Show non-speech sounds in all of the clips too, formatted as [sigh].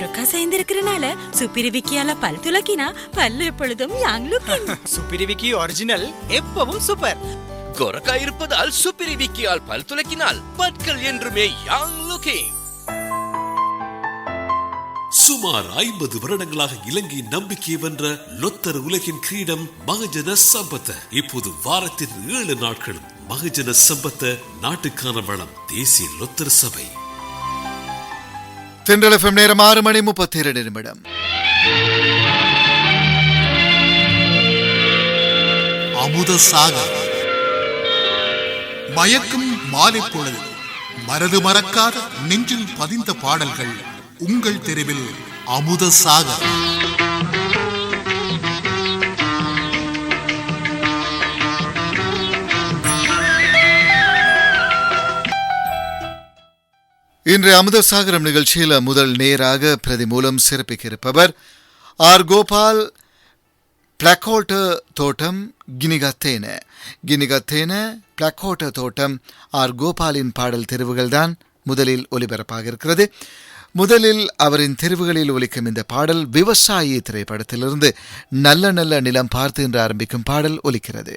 சேர்ந்திருக்கிறனால சுப்பிரி விக்கியால பல் துலக்கினா பல்லு எப்பொழுதும் யாங் லுக்கிங் [laughs] சுப்பிரிவிக்கி ஒரிஜினல் எப்பவும் சூப்பர் கொரக்கா இருப்பதால் சுப்பிரி விக்கியால் பல் துலக்கினால் பற்கள் என்றுமே யாங் லுக்கிங் சுமார் ஐம்பது வருடங்களாக இலங்கையின் நம்பிக்கையை வென்ற லொத்தர் உலகின் கிரீடம் மகஜன சம்பத்த. இப்போது வாரத்தின் ஏழு நாட்களும் மகஜன சம்பத்த நாட்டுக்கான வளம் தேசிய லொத்தர் சபை. தென்றல் எஃப்எம் நேரம் ஆறு மணி முப்பத்தி இரண்டு நிமிடம். அமுத சாகர். மயக்கும் மாலை பொழுது மரது மறக்காத நெஞ்சில் பதிந்த பாடல்கள் உங்கள் தெருவில் அமுத சாகர். இன்று அமுதசாகரம் நிகழ்ச்சியில் முதல் நேராக பிரதி மூலம் சிறப்பிக்க இருப்பவர் ஆர் கோபால் பிளாக்கோட்ட தோட்டம் கினிகத்தேன. கினிகத்தேன பிளாக்கோட்ட தோட்டம் ஆர் கோபாலின் பாடல் தெரிவுகள்தான் முதலில் ஒலிபரப்பாக இருக்கிறது. முதலில் அவரின் தெரிவுகளில் ஒலிக்கும் இந்த பாடல் விவசாயி திரைப்படத்திலிருந்து நல்ல நல்ல நிலம் பார்த்து என்று ஆரம்பிக்கும் பாடல் ஒலிக்கிறது.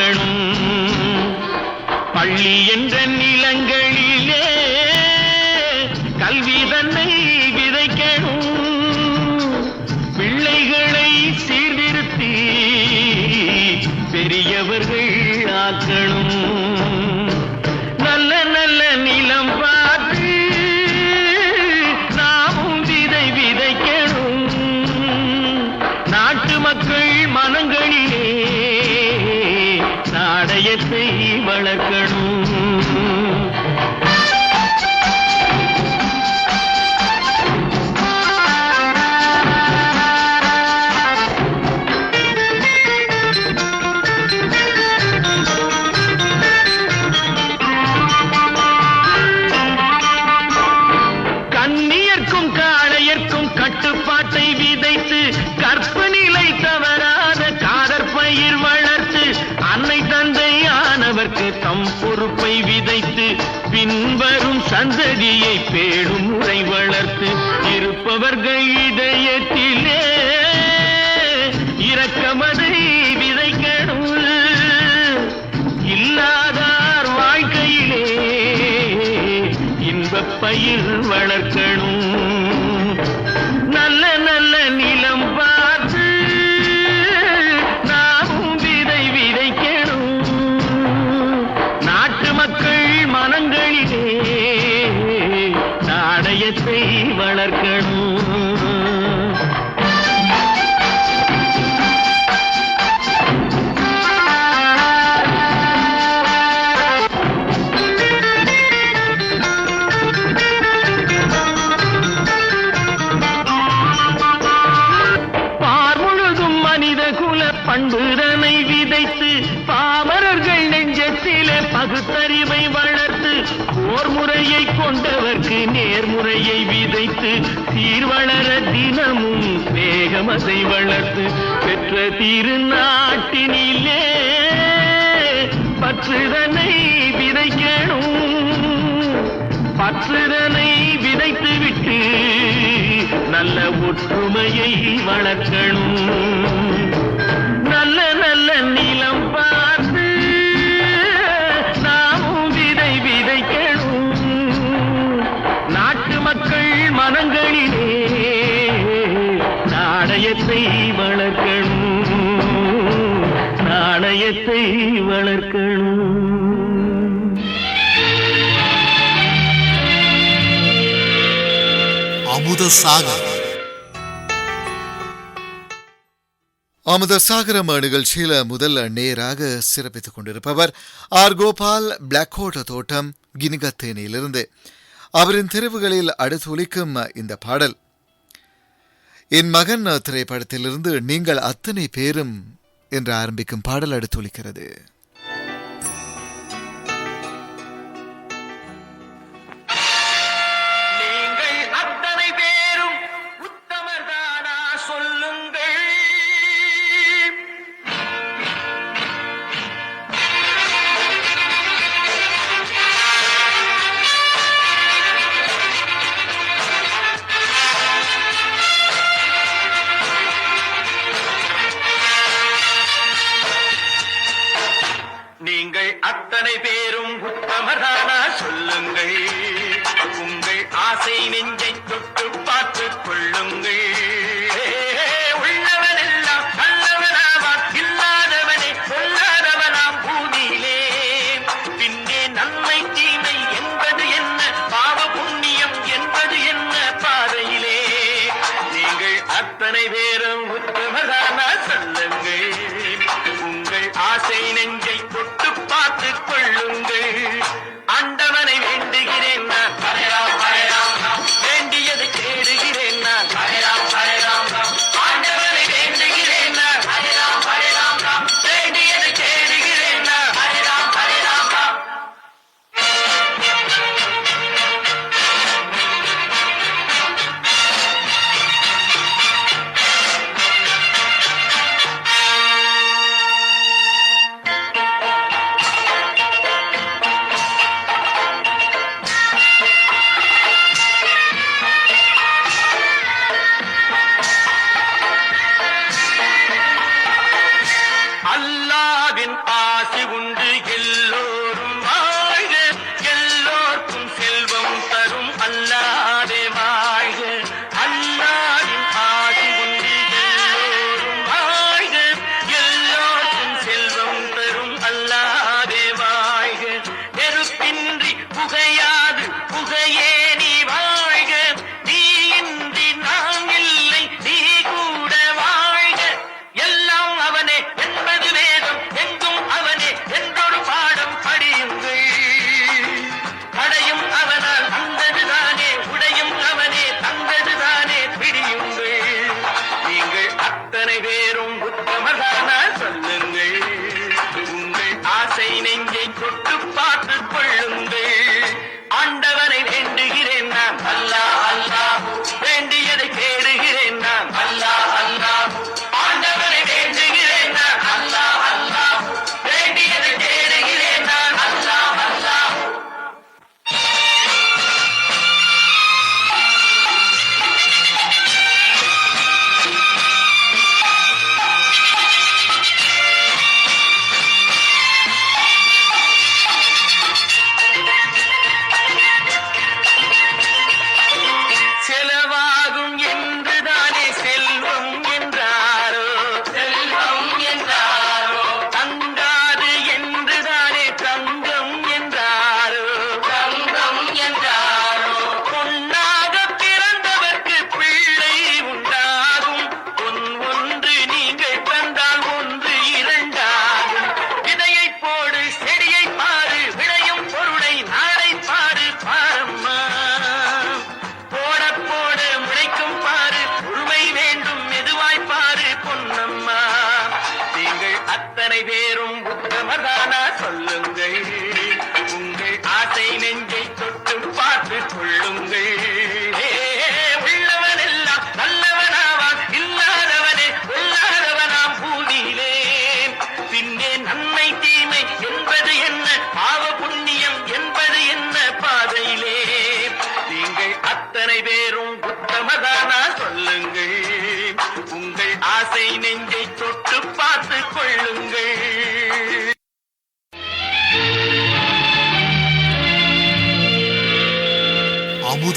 பள்ளி என்ற நிலங்களிலே பேடும் வளர்க்கணும். வேகமதை வளர்த்து பெற்ற திருநாட்டினிலே பற்றுதனை விதைக்கணும். பற்றுதனை விதைத்து விட்டு நல்ல ஒற்றுமையை வளர்க்கணும். நாணயத்தை வளர்க்கணும். நாணயத்தை வளர்க்கணும். அமுதசாகரம் நிகழ்ச்சியில் முதல் நேராக சிறப்பித்துக் கொண்டிருப்பவர் ஆர் கோபால் பிளாக்கோட்ட தோட்டம் கினிகத்தேனியிலிருந்து. அவரின் தெருவுகளில் அடுத்து ஒலிக்கும் இந்த பாடல். என் மகன் திரைப்படத்திலிருந்து நீங்கள் அத்தனை பேரும் என்று ஆரம்பிக்கும் பாடல் அடுத்து அடுத்தொலிக்கிறது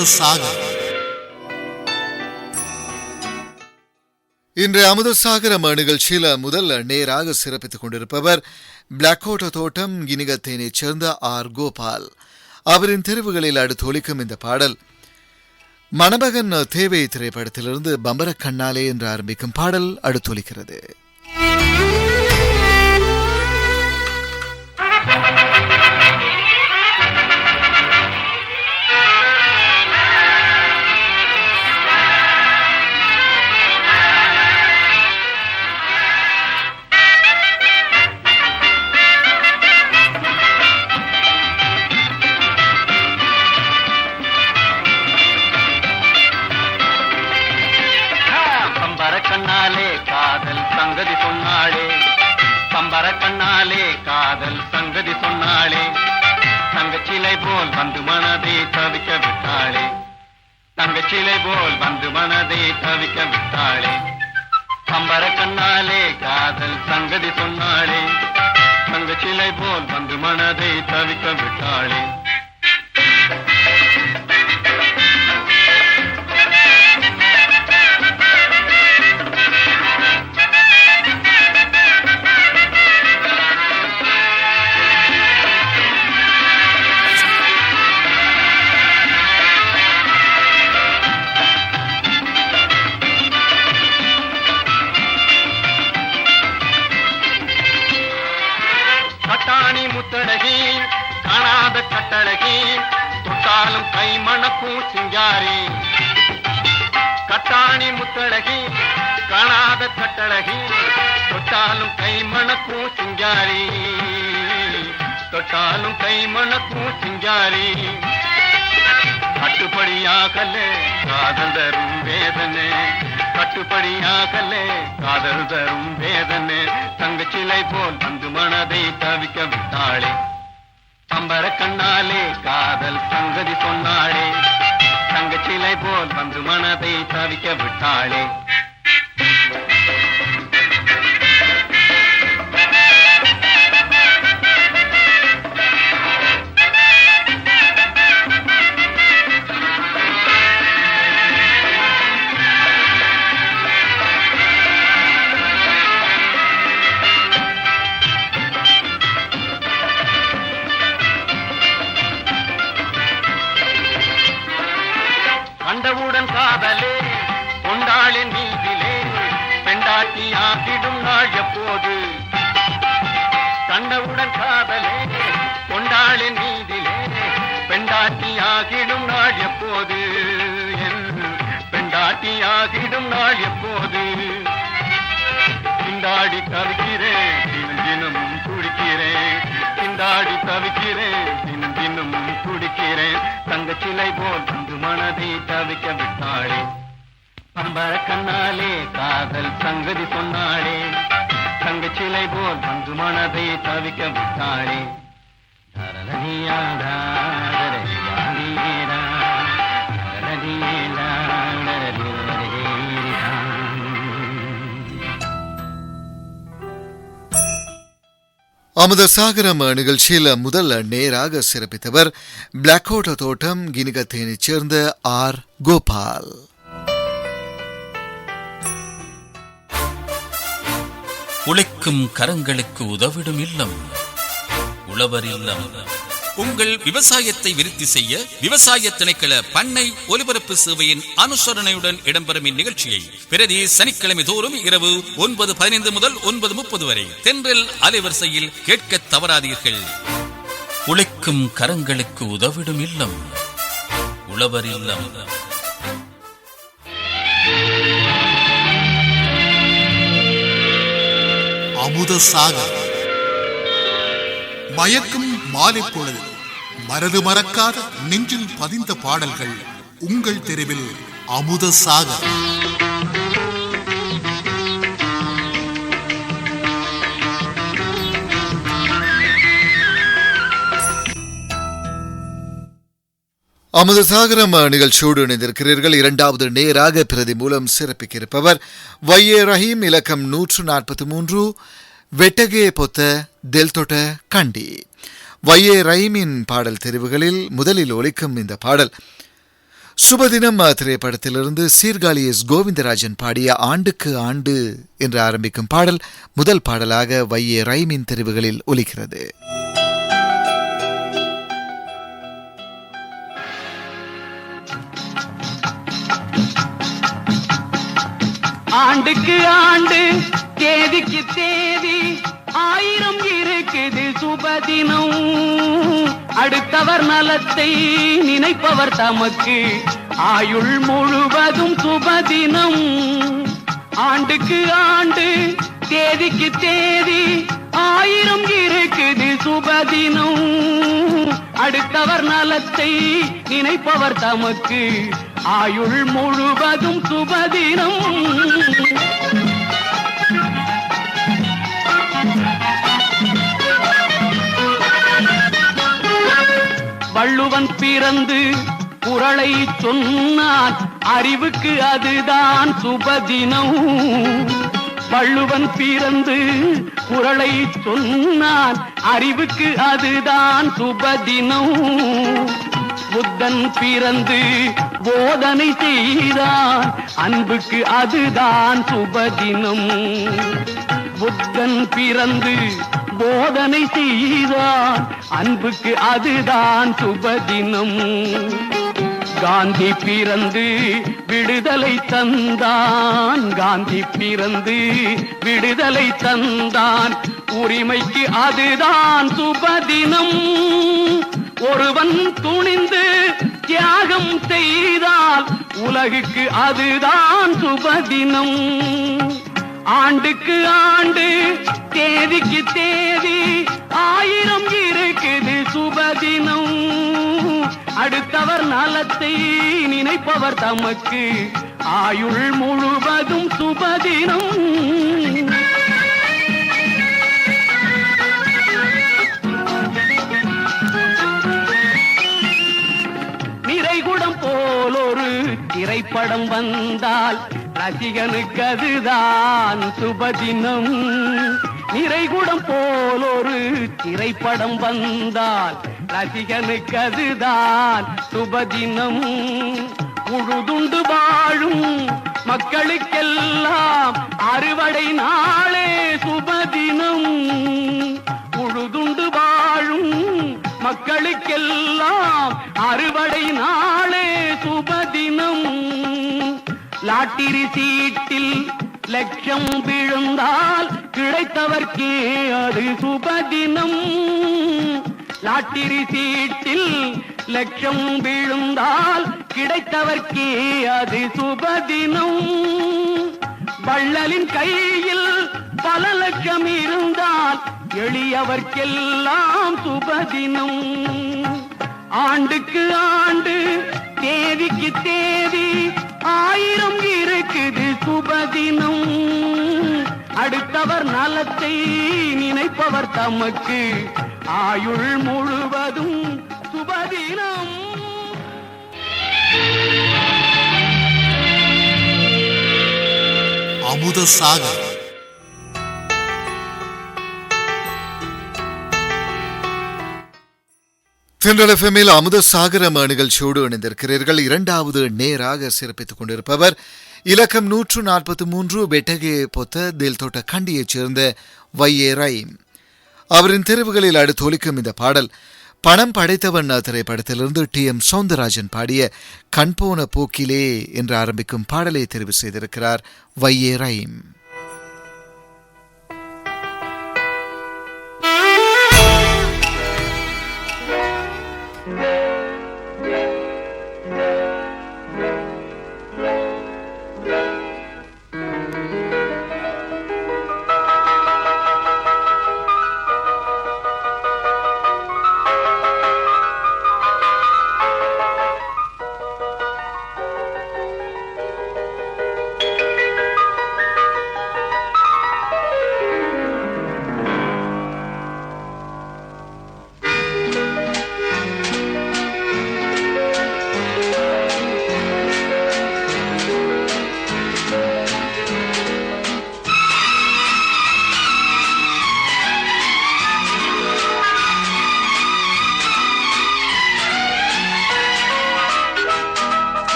எழுந்து சாகு இன்று அமுதசாகர் அம்ம நிகழ்ச்சியில் முதல் நேராக சிறப்பித்துக் கொண்டிருப்பவர் பிளாக்கோட்டோ தோட்டம் கினிகத்தேனைச் சேர்ந்த ஆர். கோபால். அவரின் தெருவுகளில் அடுத்து ஒலிக்கும் இந்த பாடல் மணமகன் தேவை திரைப்படத்திலிருந்து பம்பரக்கண்ணாலே என்று ஆரம்பிக்கும் பாடல் அடுத்தொலிக்கிறது சொன்னாலே காதல் சங்கதி சொன்னாளே. தங்கச்சிலை போல் வந்து மனதை தவிக்க விட்டாளே. நாள் எப்போது? பெண்டாட்டியாகிடும் நாள் எப்போது? திண்டாடி தவிக்கிறேன் தினம் தினமும் குடிக்கிறேன். திண்டாடி தவிக்கிறேன் தினம் தினமும் குடிக்கிறேன் தங்கச்சிலை போல் தந்து மனதை தவிக்க விட்டாளே. பம்பர கண்ணாலே காதல் சங்கதி சொன்னாளே. தங்கச்சிலை போல் தந்து மனதை தவிக்க விட்டாளே. தரலனியாடா, அமுதசாகரம் நிகழ்ச்சியில் முதல் நேராக சிறப்பித்தவர் பிளாக்கோட்ட தோட்டம் கினிகத்தேனைச் சேர்ந்த ஆர். கோபால். உழைக்கும் கரங்களுக்கு உதவிடும் இல்லம் உழவர் இல்லம். உங்கள் விவசாயத்தை விருத்தி செய்ய விவசாய திணைக்கள பண்ணை ஒலிபரப்பு சேவையின் அனுசரணையுடன் இடம்பெறும் இந்நிகழ்ச்சியை பிரதி சனிக்கிழமை தோறும் இரவு ஒன்பது பதினைந்து முதல் ஒன்பது முப்பது வரை தென்றல் அலைவரிசையில் கேட்க தவறாதீர்கள். உழைக்கும் கரங்களுக்கு உதவிடும் இல்லம் உழவர் இல்லம். அமுத சாகர். மயக்கும் மாலை பொழுது மனது மறக்காத நெஞ்சில் பதிந்த பாடல்கள் உங்கள் தெருவில் அமுத சாகர். அமுதசாகரம் நிகழ்ச்சியோடு இணைந்திருக்கிறீர்கள். இரண்டாவது நேராக பிரதி மூலம் சிறப்பிக்க இருப்பவர் வையே ரஹீம் இலக்கம் நூற்று நாற்பத்தி மூன்று வெட்டகே பொத்த தெல்தொட்ட கண்டி. வையே ரைமின் பாடல் தெரிவுகளில் முதலில் ஒலிக்கும் இந்த பாடல். சுபதினம் திரைப்படத்திலிருந்து சீர்காழி எஸ் கோவிந்தராஜன் பாடிய ஆண்டுக்கு ஆண்டு என்று ஆரம்பிக்கும் பாடல் முதல் பாடலாக வையே ரைமின் தெரிவுகளில் ஒலிக்கிறது. ஆண்டுக்கு ஆண்டு தேதிக்கு தேதி ஆயிரம் இருக்குது சுபதினம். அடுத்தவர் நலத்தை நினைப்பவர் தமக்கு. ஆயுள் முழுவதும் சுபதினம். ஆண்டுக்கு ஆண்டு தேதிக்கு தேதி ஆயிரம் இருக்குது சுபதினம். அடுத்தவர் நலத்தை நினைப்பவர் தமக்கு. ஆயுள் முழுவதும் சுபதினம். பிறந்து குரலை சொன்னான் அறிவுக்கு அதுதான் சுபதினம். வள்ளுவன் பிறந்து குரலை சொன்னான் அறிவுக்கு அதுதான் சுபதினம். புத்தன் பிறந்து போதனை செய்தான் அன்புக்கு அதுதான் சுபதினம். புத்தன் பிறந்து போதனை செய்தான். அன்புக்கு அதுதான் சுபதினம். காந்தி பிறந்து விடுதலை தந்தான். காந்தி பிறந்து விடுதலை தந்தான். உரிமைக்கு அதுதான் சுபதினம். ஒருவன் துணிந்து தியாகம் செய்தால் உலகுக்கு அதுதான் சுபதினம். ஆண்டுக்கு ஆண்டு தேதிக்கு தேதி ஆயிரம் இருக்குது சுபதினம். அடுத்தவர் நலத்தை நினைப்பவர் தமக்கு. ஆயுள் முழுவதும் சுபதினம். நிறைகுடம் போல் திரைப்படம் வந்தால் ரசிகனுக்கு அதுதான் சுபதினம் நிறைகுடம் போல் ஒரு திரைப்படம் வந்தால் ரசிகனுக்கு அதுதான் சுபதினம் முழுதுண்டு வாழும் மக்களுக்கெல்லாம் அறுவடை நாளே சுபதினம் முழுதுண்டு வாழும் மக்களுக்கெல்லாம் அறுவடை நாள் லாட்டிரி சீட்டில் லட்சம் விழுந்தால் கிடைத்தவர்க்கே அது சுபதினம். லாட்டிரி சீட்டில் லட்சம் விழுந்தால் கிடைத்தவர்க்கே அது சுபதினம். வள்ளலின் கையில் பல லட்சம் இருந்தால் எளியவர்க்கெல்லாம் சுபதினம். ஆண்டுக்கு ஆண்டு தேதிக்கு தேதி ஆயிரம் இருக்குது சுபதினம். அடுத்தவர் நலத்தை நினைப்பவர் தமக்கு. ஆயுள் முழுவதும் சுபதினம். அமுதசாகர். தென்றல் எஃப்எம்மில் அமுதசாகரம் நிகழ்ச்சியோடு இணைந்திருக்கிறீர்கள். இரண்டாவது நேராக சிறப்பித்துக் கொண்டிருப்பவர் இலக்கம் நூற்று நாற்பத்தி மூன்று பெட்டகே பொத்த தில் தோட்ட கண்டியைச் சேர்ந்த வையே ரைம் அவரின் தெருவுகளில் அடுத்து ஒலிக்கும் இந்த பாடல் பணம் படைத்தவன் திரைப்படத்திலிருந்து டி எம் சவுந்தரராஜன் பாடிய கண்போன போக்கிலே என்று ஆரம்பிக்கும் பாடலை தெரிவு செய்திருக்கிறார் வையே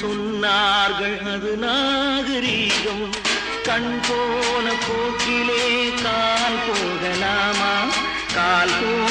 சொன்னார்கள் அது நாகரீகம். கண் போன போக்கிலே கால் போகலாமா? கால் போ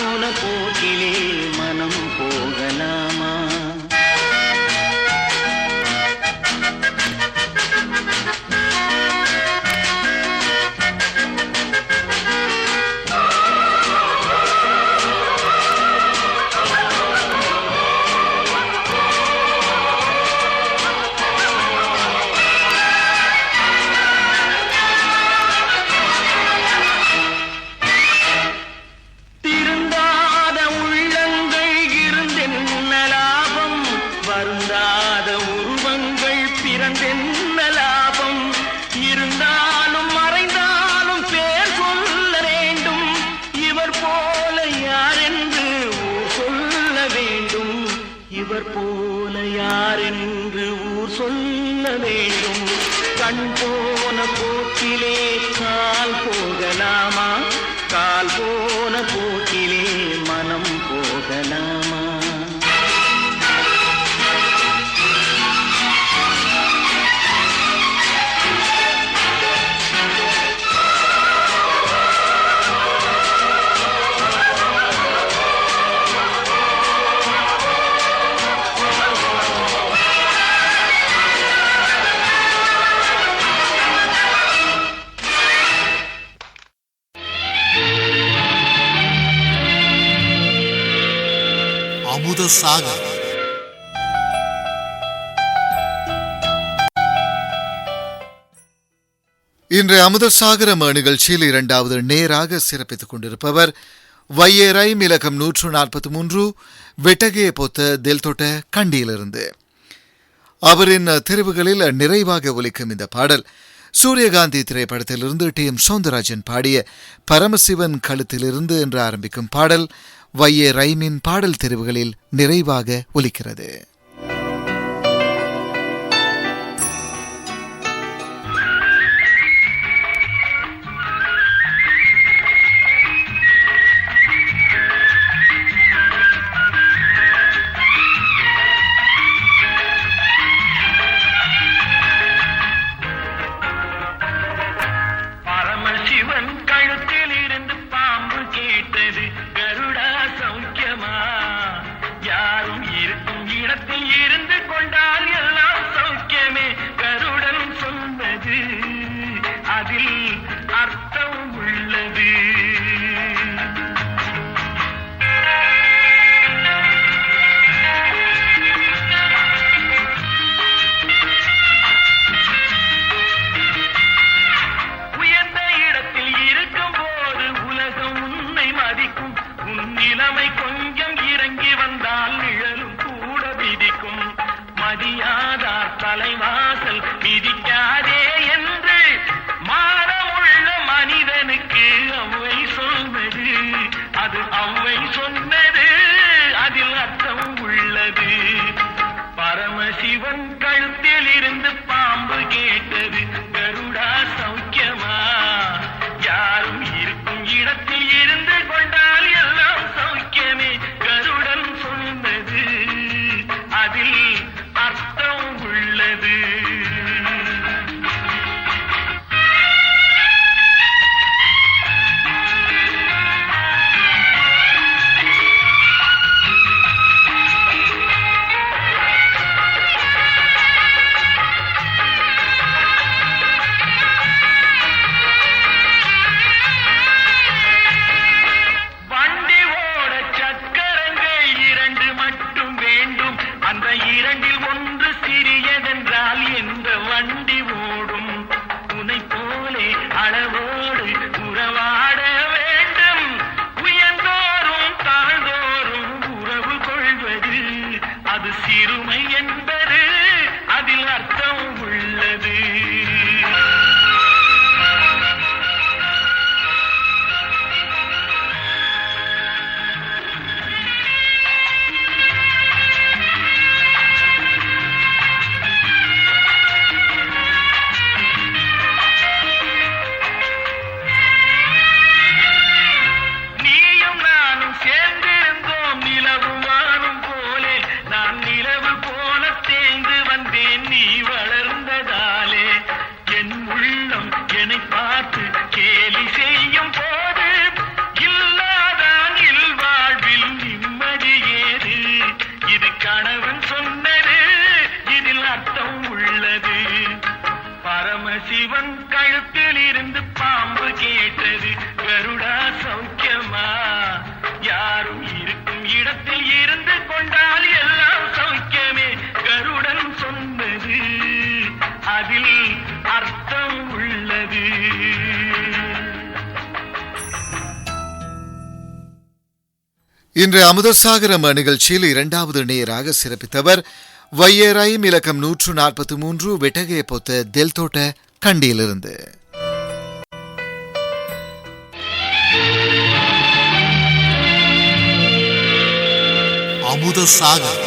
வேண்டும். கண் போன போக்கிலே கால் போகலாம். இன்றைய அமுதசாகரம் நிகழ்ச்சியில் இரண்டாவது நேராக சிறப்பித்துக் கொண்டிருப்பவர் வையேரை இலக்கம் நூற்று நாற்பத்தி மூன்று வெட்டகையை பொத்த தெல்தொட்ட கண்டியிலிருந்து. அவரின் தெரிவுகளில் நிறைவாக ஒலிக்கும் இந்த பாடல் சூரியகாந்தி திரைப்படத்திலிருந்து டி எம் சௌந்தரராஜன் பாடிய பரமசிவன் கழுத்திலிருந்து என்று ஆரம்பிக்கும் பாடல் வையே ரைமின் பாடல் தெரிவுகளில் நிறைவாக ஒலிக்கிறது. இருந்து கொண்டால் எல்லாம் இன்று அமுதசாகரம் நிகழ்ச்சியில் இரண்டாவது நேயராக சிறப்பித்தவர் வையராயும் இலக்கம் நூற்று நாற்பத்தி மூன்று வெட்டகைய பொத்த தெல்தோட்ட கண்டியிலிருந்து. அமுதசாகர்.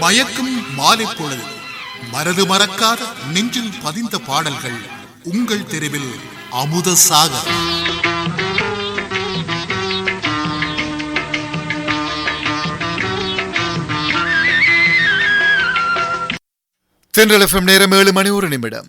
மயக்கும் மாலை பொழுது மரது மறக்காத நெஞ்சில் பதிந்த பாடல்கள் உங்கள் தெருவில் அமுதசாகர். தென்றல் எஃப்எம் நேரம் ஏழு மணி ஒரு நிமிடம்.